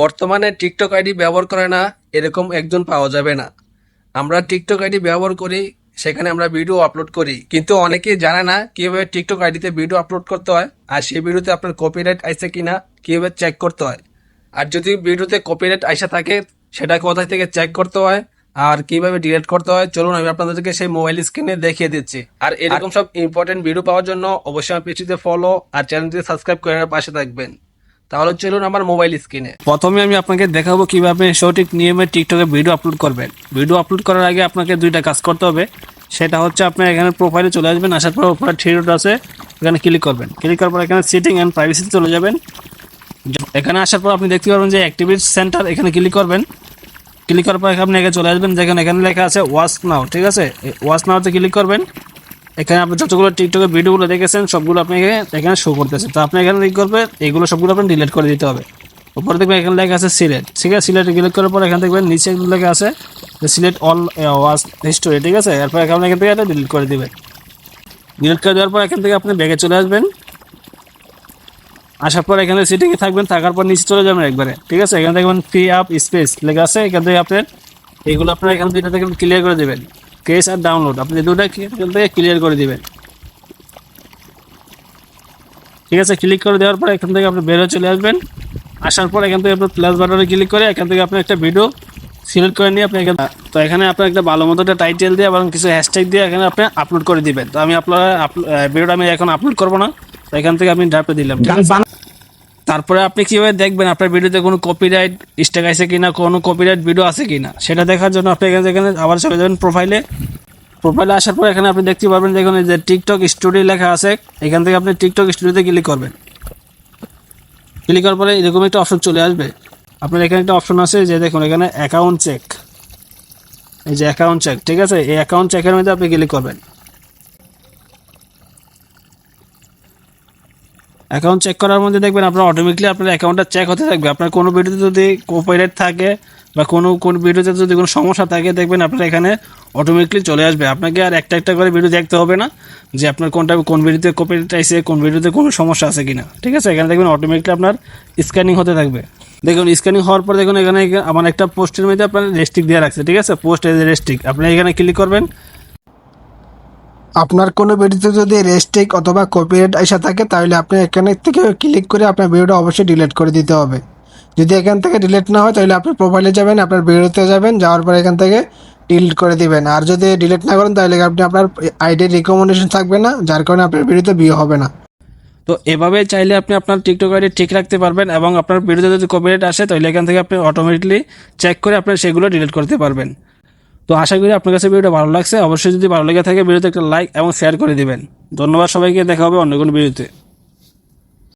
বর্তমানে TikTok ID ব্যবহার করে না, এরকম একজন পাওয়া যাবে না। আমরা টিকটক আইডি ব্যবহার করি, সেখানে আমরা ভিডিও আপলোড করি। কিন্তু অনেকেই জানে না কীভাবে টিকটক আইডিতে ভিডিও আপলোড করতে হয়, আর সেই ভিডিওতে আপনার কপিরাইট আইসে কিনা, কীভাবে চেক করতে হয়। আর যদি ভিডিওতে কপিরাইট আইসা থাকে, সেটা কোথায় থেকে চেক করতে হয়, আর কীভাবে ডিলিট করতে হয়, চলুন আমি আপনাদেরকে সেই মোবাইল স্ক্রিনে দেখিয়ে দিচ্ছি। আর এরকম সব ইম্পর্টেন্ট ভিডিও পাওয়ার জন্য অবশ্যই আমার পেজটিতে ফলো আর চ্যানেলটি সাবস্ক্রাইব করে পাশে থাকবেন। তাহলে চলুন আমার মোবাইল স্ক্রিনে প্রথমে আমি আপনাকে দেখাবো কীভাবে সঠিক নিয়মে টিকটকে ভিডিও আপলোড করবেন। ভিডিও আপলোড করার আগে আপনাকে দুইটা কাজ করতে হবে। সেটা হচ্ছে আপনি এখানে প্রোফাইলে চলে আসবেন, আসার পর উপরে থ্রি ডট আছে এখানে ক্লিক করবেন। ক্লিক করার পর এখানে সিটিং অ্যান্ড প্রাইভেসিতে চলে যাবেন। এখানে আসার পর আপনি দেখতে পারবেন যে অ্যাক্টিভিটি সেন্টার এখানে ক্লিক করবেন। ক্লিক করার পর আপনি এখানে চলে আসবেন, যেখানে এখানে লেখা আছে ওয়াচ নাও ঠিক আছে? ওয়াচ নাওতে ক্লিক করবেন। এখানে আপনি যতগুলো টিকটকের ভিডিওগুলো দেখেছেন, সবগুলো আপনি এখানে- শো করতেছে। তো আপনি এখানে ক্লিক করবেন এইগুলো সবগুলো আপনি ডিলিট করে দিতে হবে। উপরে দেখবেন এখানে লেখা আছে সিলেট। ঠিক আছে, সিলেটে ক্লিক করার পর এখানে দেখবেন নিচে লেখা আছে সিলেট অল ওয়াচ হিস্টোরি ঠিক আছে? এরপর এখানে এখান থেকে এটা ডিলিট করে দিবেন ডিলিট করে দেওয়ার পর এখান থেকে আপনি ব্যাগে চলে আসবেন। আসার পর এখানে সিটিংয়ে থাকবেন, থাকার পর নিচে চলে যাবেন একবারে। ঠিক আছে, এখানে দেখবেন ফ্রি আপ স্পেস লেখা আছে। এখান থেকে আপনার এইগুলো আপনার এখান থেকে ক্লিয়ার করে দেবেন। কেস আর ডাউনলোড আপনি দুটা ক্লিয়ার করে দিবেন। ঠিক আছে ক্লিক করে দেওয়ার পর এখান থেকে আপনি বেরো চলে আসবেন। আসার পর এখান থেকে আপনার প্লাস বাটনে ক্লিক করে এখান থেকে আপনি একটা ভিডিও সিলেক্ট করে নিয়ে আপনি এখানে তো এখানে আপনার একটা ভালো মতো একটা টাইটেল দিয়ে এবং কিছু হ্যাশট্যাগ দিয়ে এখানে আপনি আপলোড করে দিবেন। তো আমি আপনার ভিডিওটা আমি এখন আপলোড করব না। তো এখান থেকে আমি ড্রাপে দিলাম? তারপরে আপনি কীভাবে দেখবেন আপনার ভিডিওতে কোনো কপিরাইট স্ট্যাক আছে কিনা, কোনো কপিরাইট ভিডিও আছে কিনা, সেটা দেখার জন্য আপনি এখানে এখানে আবার চলে যাবেন প্রোফাইলে প্রোফাইলে আসার পর এখানে আপনি দেখতে পারবেন দেখুন যে টিকটক স্টুডিও লেখা আছে, এখান থেকে আপনি টিকটক স্টুডিওতে ক্লিক করবেন। ক্লিক করার পরে এরকম একটা অপশন চলে আসবে। আপনার এখানে একটা অপশন আছে যে দেখুন, এখানে অ্যাকাউন্ট চেক এই যে অ্যাকাউন্ট চেক ঠিক আছে? এই অ্যাকাউন্ট চেকের মধ্যে আপনি ক্লিক করবেন। অ্যাকাউন্ট চেক করার মধ্যে দেখবেন আপনার অটোমেটিকলি আপনার অ্যাকাউন্টটা চেক হতে থাকবে। আপনার কোনো ভিডিওতে যদি কপিরাইট থাকে বা কোনো, কোন ভিডিওতে যদি কোনো সমস্যা থাকে, দেখবেন আপনার এখানে অটোমেটিকলি চলে আসবে। আপনাকে আর একটা একটা করে ভিডিও দেখতে হবে না যে আপনার কোনটা, কোন ভিডিওতে কপিরাইট আছে কোন ভিডিওতে কোনো সমস্যা আছে কিনা। ঠিক আছে? এখানে দেখবেন অটোমেটিকলি আপনার স্ক্যানিং হতে থাকবে। দেখুন স্ক্যানিং হওয়ার পর দেখুন এখানে আমার একটা পোস্টের মধ্যে আপনার রেস্ট্রিক দেওয়া রাখছে। ঠিক আছে? পোস্ট এজ রেস্ট্রিক আপনি এখানে ক্লিক করবেন। আপনার কোনো ভিডিওতে যদি রেস্ট্রিক অথবা কপিরাইট আসা থাকে, তাহলে আপনি এখানে থেকে ক্লিক করে আপনার ভিডিওটা অবশ্যই ডিলিট করে দিতে হবে। যদি এখান থেকে ডিলিট না হয়, তাহলে আপনি প্রোফাইলে যাবেন, আপনার ভিডিওতে যাবেন, যাওয়ার পর এখান থেকে ডিলিট করে দিবেন। আর যদি ডিলিট না করেন, তাহলে আপনি আপনার আইডির রিকমেন্ডেশন থাকবে না, যার কারণে আপনার ভিডিওতে বিয়ে হবে না। তো এভাবে চাইলে আপনি আপনার টিকটক আইডি ঠিক রাখতে পারবেন এবং আপনার ভিডিওতে যদি কপিরাইট আসে, তাহলে এখান থেকে আপনি অটোমেটিকলি চেক করে আপনার সেগুলো ডিলিট করতে পারবেন। তো আশা করি আপনার কাছে ভিডিওটা ভালো লাগছে। অবশ্যই যদি ভালো লেগে থাকে, ভিডিওতে একটা লাইক এবং শেয়ার করে দিবেন। ধন্যবাদ সবাইকে। দেখা হবে অন্য কোনো ভিডিওতে।